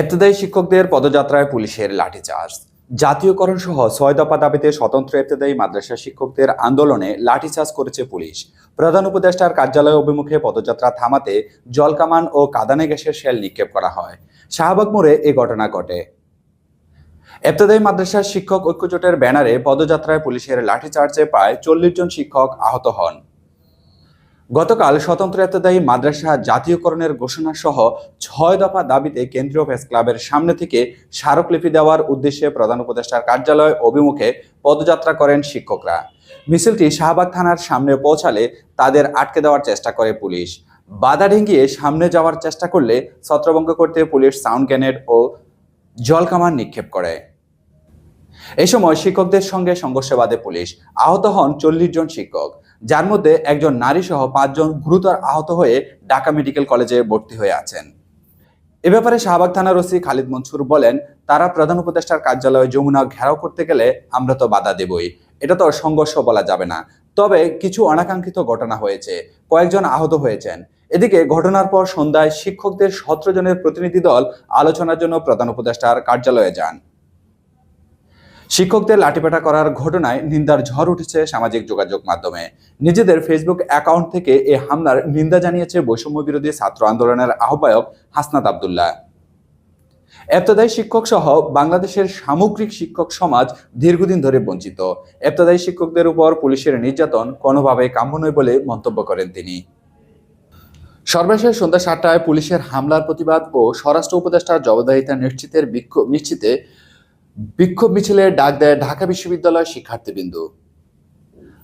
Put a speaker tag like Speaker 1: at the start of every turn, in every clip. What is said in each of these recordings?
Speaker 1: এবতদায়ী শিক্ষকদের পদযাত্রায় পুলিশের লাঠিচার্জ। জাতীয়করণ সহ ছয় দফা দাবিতে স্বতন্ত্র এবতদায়ী মাদ্রাসা শিক্ষকদের আন্দোলনে লাঠিচার্জ করেছে পুলিশ। প্রধান উপদেষ্টার কার্যালয় অভিমুখে পদযাত্রা থামাতে জলকামান ও কাদানে গ্যাসের শেল নিক্ষেপ করা হয়। শাহবাগ মোড়ে এ ঘটনা ঘটে। এবতদায়ী মাদ্রাসার শিক্ষক ঐক্যজোটের ব্যানারে পদযাত্রায় পুলিশের লাঠিচার্জে প্রায় চল্লিশ জন শিক্ষক আহত হন। গতকাল স্বতন্ত্র এতদায়ী মাদ্রাসা জাতীয়করণের ঘোষণা সহ ছয় দফা দাবিতে কেন্দ্রীয় প্রেস ক্লাবের সামনে থেকে স্মারকলিপি দেওয়ার উদ্দেশ্যে প্রধান উপদেষ্টার কার্যালয় অভিমুখে পদযাত্রা করেন শিক্ষকরা। মিছিলটি শাহবাগ থানার সামনে পৌঁছালে তাদের আটকে দেওয়ার চেষ্টা করে পুলিশ। বাধা ডিঙ্গিয়ে সামনে যাওয়ার চেষ্টা করলে ছত্রভঙ্গ করতে পুলিশ সাউন্ড গ্রেনেড ও জলকামান নিক্ষেপ করে। এই সময় শিক্ষকদের সঙ্গে সংঘর্ষে বাধে পুলিশ। আহত হন চল্লিশ জন শিক্ষক। যার মধ্যে একজন নারী সহ পাঁচজন গুরুতর আহত হয়ে ঢাকা মেডিকেল কলেজে ভর্তি হয়ে আছেন। এ ব্যাপারে শাহবাগ থানার ওসি খালিদ মনসুর বলেন, তারা প্রধান উপদেষ্টার কার্যালয়ে যমুনা ঘেরাও করতে গেলে আমরা তো বাধা দেবই। এটা তো সংঘর্ষ বলা যাবে না। তবে কিছু অনাকাঙ্ক্ষিত ঘটনা হয়েছে। কয়েকজন আহত হয়েছেন। এদিকে ঘটনার পর সন্ধ্যায় শিক্ষকদের সতেরো জনের প্রতিনিধি দল আলোচনার জন্য প্রধান উপদেষ্টার কার্যালয়ে যান। শিক্ষকদের লাঠিপেটা করার ঘটনায় নিন্দার ঝড় উঠেছে সামাজিক যোগাযোগ মাধ্যমে। নিজেদের ফেসবুক অ্যাকাউন্ট থেকে এ হামলার নিন্দা জানিয়েছে বৈষম্য বিরোধী ছাত্র আন্দোলনের আহ্বায়ক হাসনাত আবদুল্লাহ। এবতদায়ী শিক্ষক সহ বাংলাদেশের সামগ্রিক শিক্ষক সমাজ দীর্ঘদিন ধরে বঞ্চিত। এবতদায়ী শিক্ষকদের উপর পুলিশের নির্যাতন কোনোভাবে কাম্য নয় বলে মন্তব্য করেন তিনি। সর্বশেষ সন্ধ্যা সাতটায় পুলিশের হামলার প্রতিবাদ ও স্বরাষ্ট্র উপদেষ্টার জবাবদাহিতা নিশ্চিতের বিক্ষোভ নিশ্চিতে বিক্ষোভ মিছিলে ডাক দেয় ঢাকা বিশ্ববিদ্যালয় শিক্ষার্থীবৃন্দ।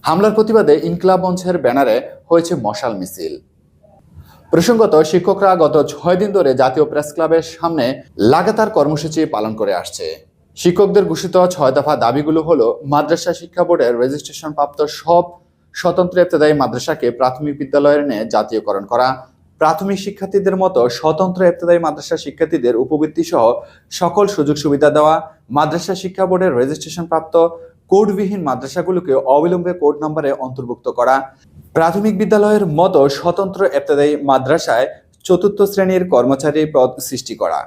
Speaker 1: হামলার প্রতিবাদে ইনকলাব মঞ্চের ব্যানারে হয়েছে মশাল মিছিল। প্রসঙ্গত, শিক্ষকরা গত ছয় দিন ধরে জাতীয় প্রেস ক্লাবের সামনে লাগাতার কর্মসূচি পালন করে আসছে। শিক্ষকদের ঘোষিত ছয় দফা দাবিগুলো হলো, মাদ্রাসা শিক্ষা বোর্ডের রেজিস্ট্রেশন প্রাপ্ত সব স্বতন্ত্র ইবতদায়ী মাদ্রাসাকে প্রাথমিক বিদ্যালয়ের ন্যায় জাতীয়করণ করা প্রাথমিক শিক্ষার্থীদের মতো স্বতন্ত্র ইবতদায়ী মাদ্রাসা শিক্ষার্থীদের উপবৃত্তি সহ সকল সুযোগ সুবিধা দেওয়া, মাদ্রাসা শিক্ষা বোর্ডের রেজিস্ট্রেশন প্রাপ্ত কোডবিহীন মাদ্রাসাগুলোকে অবিলম্বে কোড নম্বরে অন্তর্ভুক্ত করা। প্রাথমিক বিদ্যালয়ের মতো স্বতন্ত্র ইবতদায়ী মাদ্রাসায় চতুর্থ শ্রেণির কর্মচারী পদ সৃষ্টি করা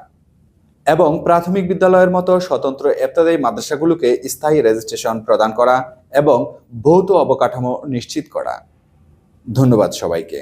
Speaker 1: এবং প্রাথমিক বিদ্যালয়ের মতো স্বতন্ত্র ইবতদায়ী মাদ্রাসাগুলোকে স্থায়ী রেজিস্ট্রেশন প্রদান করা এবং ভৌত অবকাঠামো নিশ্চিত করা। ধন্যবাদ সবাইকে।